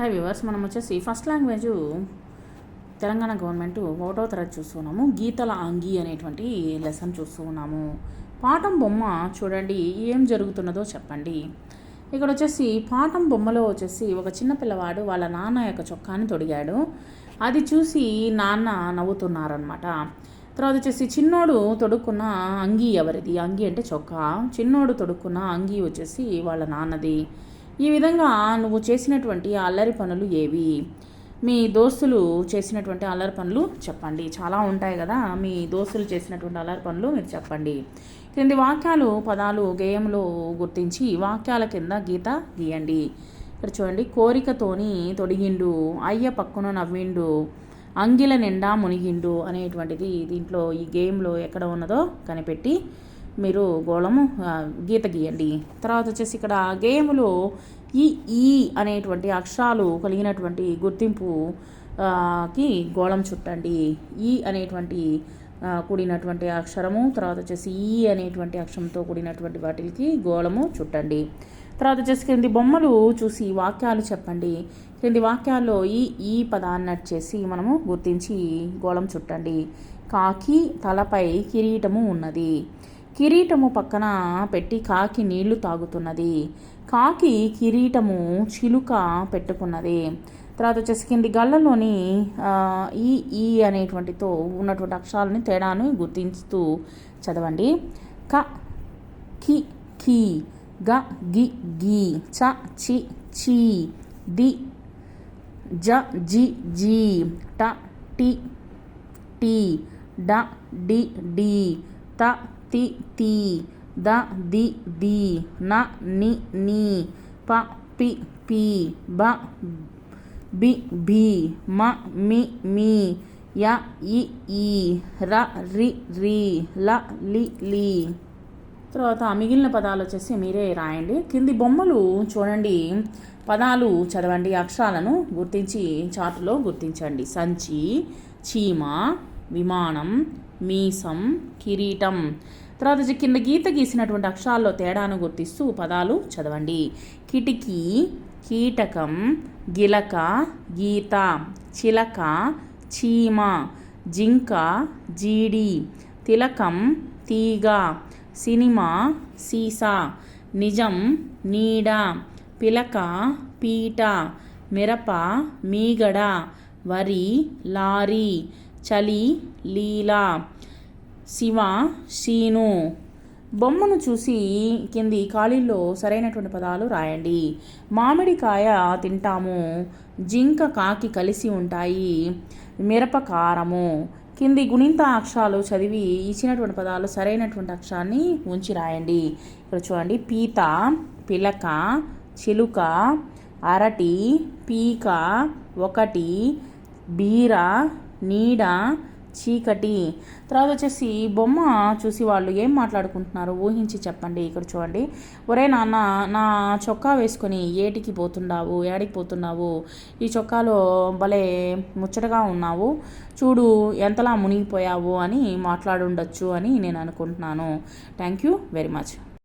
Hi viewers మనం వచ్చేసి first language Telangana government ఒకటో తరగతి చూస్తున్నాము. గీతల అంగి అనేటువంటి లెసన్ చూస్తూ ఉన్నాము పాఠం బొమ్మ చూడండి ఏం జరుగుతున్నదో చెప్పండి. ఇక్కడ వచ్చేసి పాఠం బొమ్మలో వచ్చేసి ఒక చిన్న పిల్లవాడు వాళ్ళ నాన్న యొక్క చొక్కాని తొడిగాడు. అది చూసి నాన్న నవ్వుతున్నారనమాట తర్వాత వచ్చేసి చిన్నోడు తొడుక్కున్న అంగి ఎవరిది? అంగి అంటే చొక్కా. చిన్నోడు తొడుక్కున్న అంగి వచ్చేసి వాళ్ళ నాన్నది. ఈ విధంగా నువ్వు చేసినటువంటి అల్లరి పనులు ఏవి? మీ దోస్తులు చేసినటువంటి అల్లరి పనులు చెప్పండి. చాలా ఉంటాయి కదా. మీ దోస్తులు చేసినటువంటి అల్లరి పనులు మీరు చెప్పండి. క్రింది వాక్యాలు పదాలు గేయంలో గుర్తించి వాక్యాల కింద గీత గీయండి. ఇక్కడ చూడండి. కోరికతోని తొడిగిండు అయ్య పక్కన నవ్విండు అంగిల నిండా మునిగిండు అనేటువంటిది దీంట్లో ఈ గేమ్లో ఎక్కడ ఉన్నదో కనిపెట్టి మీరు గోళము గీత గీయండి. తర్వాత వచ్చేసి ఇక్కడ గేములో ఈ ఈ అనేటువంటి అక్షరాలు కలిగినటువంటి గుర్తింపు కి గోళం చుట్టండి. ఈ అనేటువంటి కూడినటువంటి అక్షరము తర్వాత వచ్చేసి ఈ అనేటువంటి అక్షరంతో కూడినటువంటి వాటికి గోళము చుట్టండి. తర్వాత వచ్చేసి క్రింది బొమ్మలు చూసి వాక్యాలు చెప్పండి. క్రింది వాక్యాల్లో ఈ ఈ పదాన్ని చేసి మనము గుర్తించి గోళం చుట్టండి. కాకి తలపై కిరీటము ఉన్నది. కిరీటము పక్కన పెట్టి కాకి నీళ్ళు తాగుతున్నది. కాకి కిరీటము చిలుక పెట్టుకున్నది. తర్వాత వచ్చేసి కింది గళ్ళలోని ఈ ఈ అనేటువంటితో ఉన్నటువంటి అక్షరాలని తేడాను గుర్తించుతూ చదవండి. క కి ఖీ గ గి గి చ చి చి ది జ జి జీ ట టి టి డ డి డి త తి తి ద ది ది న ని ని ప పి పి బ బి బి మ మి మీ య ఇ ఈ ర రి రి ల లి లి. తర్వాత మిగిలిన పదాలు వచ్చేసి మీరే రాయండి. కింది బొమ్మలు చూడండి. పదాలు చదవండి అక్షరాలను గుర్తించి చాటులో గుర్తించండి. సంచి చీమ విమానం మీసం కిరీటం. తర్వాత కింద గీత గీసినటువంటి అక్షరాల్లో తేడాను గుర్తిస్తూ పదాలు చదవండి. కిటికీ కీటకం గిలక గీత చిలక చీమ జింక జీడి తిలకం తీగ సినిమా సీసా నిజం నీడ పిలక పీట మిరప మీగడ వరి లారీ చలి లీలా శివ శీను. బొమ్మను చూసి కింది ఖాళీల్లో సరైనటువంటి పదాలు రాయండి. మామిడికాయ తింటాము. జింక కాకి కలిసి ఉంటాయి. మిరపకారము. కింది గుణింత అక్షరాలు చదివి ఇచ్చినటువంటి పదాలు సరైనటువంటి అక్షరాన్ని ఉంచి రాయండి. ఇక్కడ చూడండి. పీత పిలక చిలుక అరటి పీక ఒకటి బీర నీడ చీకటి. తర్వాత వచ్చేసి బొమ్మ చూసి వాళ్ళు ఏం మాట్లాడుకుంటున్నారు ఊహించి చెప్పండి. ఇక్కడ చూడండి. ఒరే నాన్న నా చొక్కా వేసుకొని ఏటికి పోతున్నావు? ఏడికి పోతున్నావు? ఈ చొక్కాలో భలే ముచ్చటగా ఉన్నావు. చూడు ఎంతలా మునిగిపోయావు అని మాట్లాడుండొచ్చు అని నేను అనుకుంటున్నాను. Thank you very much.